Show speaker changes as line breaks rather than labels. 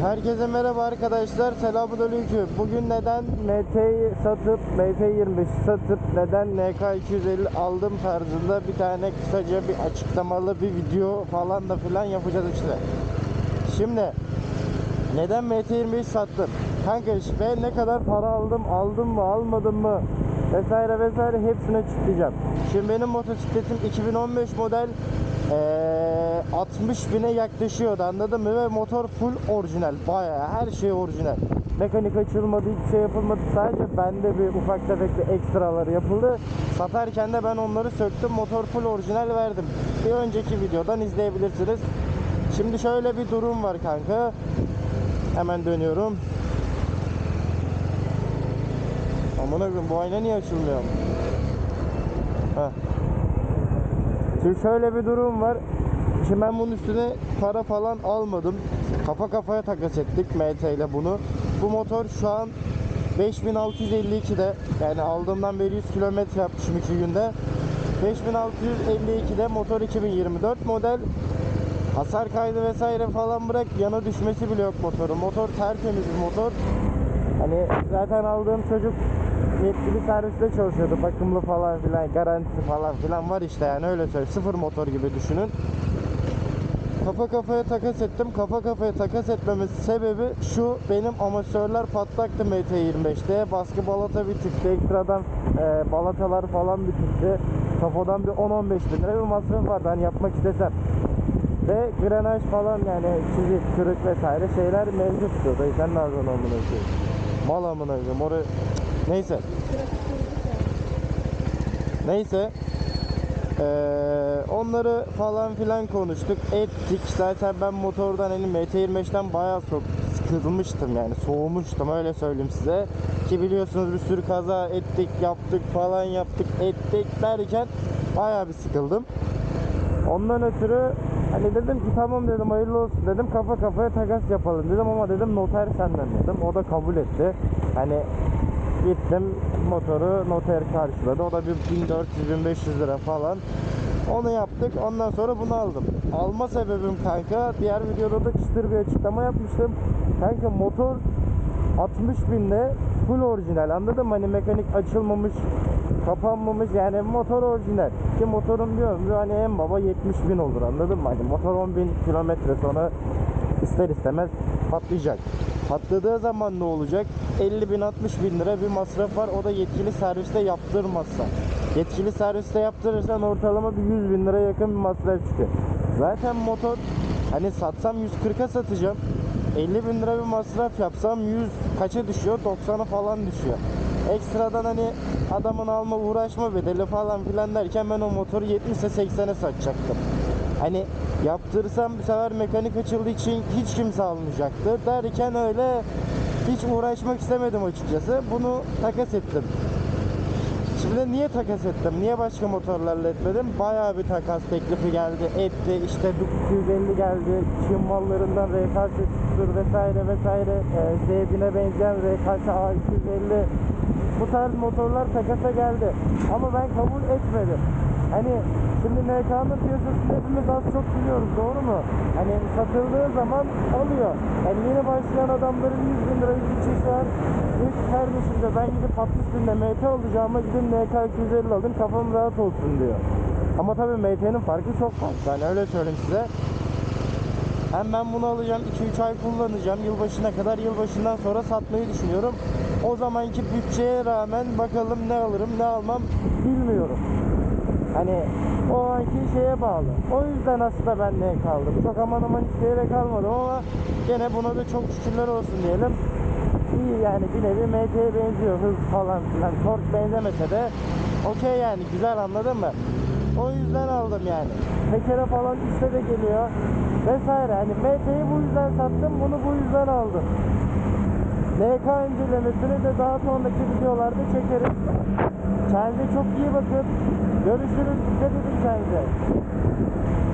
Herkese merhaba arkadaşlar. Selamünaleyküm. Bugün neden MT'yi satıp MT25 satıp neden NK250 aldım tarzında bir tane kısaca bir açıklamalı bir video falan da filan yapacağız işte. Şimdi neden MT25 sattım? Kanka ve ne kadar para aldım, aldım mı, almadım mı vesaire vesaire hepsini açıklayacağım. Şimdi benim motosikletim 2015 model eee 60 bine yaklaşıyordu anladın mı? Ve motor full orijinal. Bayağı her şey orijinal. Mekanik açılmadı, hiçbir şey yapılmadı. Sadece bende bir ufak tefek bir ekstralar yapıldı. Satarken de ben onları söktüm. Motor full orijinal verdim. Bir önceki videodan izleyebilirsiniz. Şimdi şöyle bir durum var kanka. Hemen dönüyorum. Amına koyayım bu ayna niye açılmıyor? Heh. Şimdi şöyle bir durum var. Şimdi ben bunun üstüne para falan almadım. Kafa kafaya takas ettik MT ile bunu. Bu motor şu an 5652'de yani aldığımdan beri 100 kilometre yapmışım 2 günde. 5652'de motor 2024 model. Hasar kaydı vesaire falan bırak yana düşmesi bile yok motorun. Motor tertemiz bir motor. Hani zaten aldığım çocuk yetkili serviste çalışıyordu. Bakımlı falan filan, garantisi falan filan var işte yani öyle söyleyeyim. Sıfır motor gibi düşünün. Kafa kafaya takas ettim. Kafa kafaya takas etmemin sebebi şu. Benim amatörler patlaktı MT25'te. Baskı balata bir çıktı. Ekstradan e, balatalar falan bir çıktı. Kafadan bir 10-15 bin lira bir masraf vardı. Hani yapmak istesem. Ve grenaj falan yani çizik, kırık vesaire şeyler mevcuttu. Dayı sen ne yapıyorsun amına koyayım? Mal amına koyayım. Oraya... Neyse. Neyse. Ee, onları falan filan konuştuk, ettik. Zaten ben motordan hani MT25'ten bayağı çok sıkılmıştım yani soğumuştum öyle söyleyeyim size. Ki biliyorsunuz bir sürü kaza ettik, yaptık falan yaptık, ettik derken bayağı bir sıkıldım. Ondan ötürü hani dedim ki tamam dedim hayırlı olsun dedim kafa kafaya takas yapalım dedim ama dedim noter senden dedim. O da kabul etti. Hani gittim motoru noter karşıladı. O da bir 1400-1500 lira falan. Onu yaptık. Ondan sonra bunu aldım. Alma sebebim kanka diğer videoda da çıtır bir açıklama yapmıştım. Kanka motor 60 binde full orijinal anladın mı? Hani mekanik açılmamış kapanmamış yani motor orijinal ki diyorum bir hani en baba 70 bin olur anladın mı? Hani motor 10 bin kilometre sonra ister istemez patlayacak. Patladığı zaman ne olacak? 50 bin 60 bin lira bir masraf var o da yetkili serviste yaptırmazsa. Yetkili serviste yaptırırsan ortalama bir 100 bin lira yakın bir masraf çıkıyor. Zaten motor hani satsam 140'a satacağım. 50 bin lira bir masraf yapsam 100 kaça düşüyor? 90'a falan düşüyor. Ekstradan hani adamın alma uğraşma bedeli falan filan derken ben o motoru 70'e 80'e satacaktım. Hani yaptırsam bu sefer mekanik açıldığı için hiç kimse almayacaktı. Derken öyle hiç uğraşmak istemedim açıkçası. Bunu takas ettim. Şimdi niye takas ettim? Niye başka motorlarla etmedim? Bayağı bir takas teklifi geldi, etti. İşte 250 geldi. Çin mallarından RKS Tutur vesaire vesaire. E, Z1000'e benzeyen RKS A250. Bu tarz motorlar takasa geldi. Ama ben kabul etmedim. Hani şimdi NK'nın piyasasını hepimiz az çok biliyoruz doğru mu? Hani satıldığı zaman alıyor. Yani yeni başlayan adamların 100 bin lira ki kardeşim de ben gidip 60 binde MT alacağıma gidin NK 250 alın kafam rahat olsun diyor. Ama tabii MT'nin farkı çok fazla. Hani öyle söyleyeyim size. Hem ben bunu alacağım 2-3 ay kullanacağım yılbaşına kadar yılbaşından sonra satmayı düşünüyorum. O zamanki bütçeye rağmen bakalım ne alırım ne almam bilmiyorum. Hani o anki şeye bağlı. O yüzden aslında ben ne kaldım. Çok aman aman isteyerek yere kalmadım ama gene buna da çok şükürler olsun diyelim. İyi yani bir nevi MT'ye benziyor hız falan filan. Tork benzemese de okey yani güzel anladın mı? O yüzden aldım yani. Tekere falan üstte de geliyor. Vesaire. Hani MT'yi bu yüzden sattım. Bunu bu yüzden aldım. NK incelemesini de daha sonraki videolarda çekeriz. Kendinize çok iyi bakın. Görüşürüz. Dikkat edin kendinize.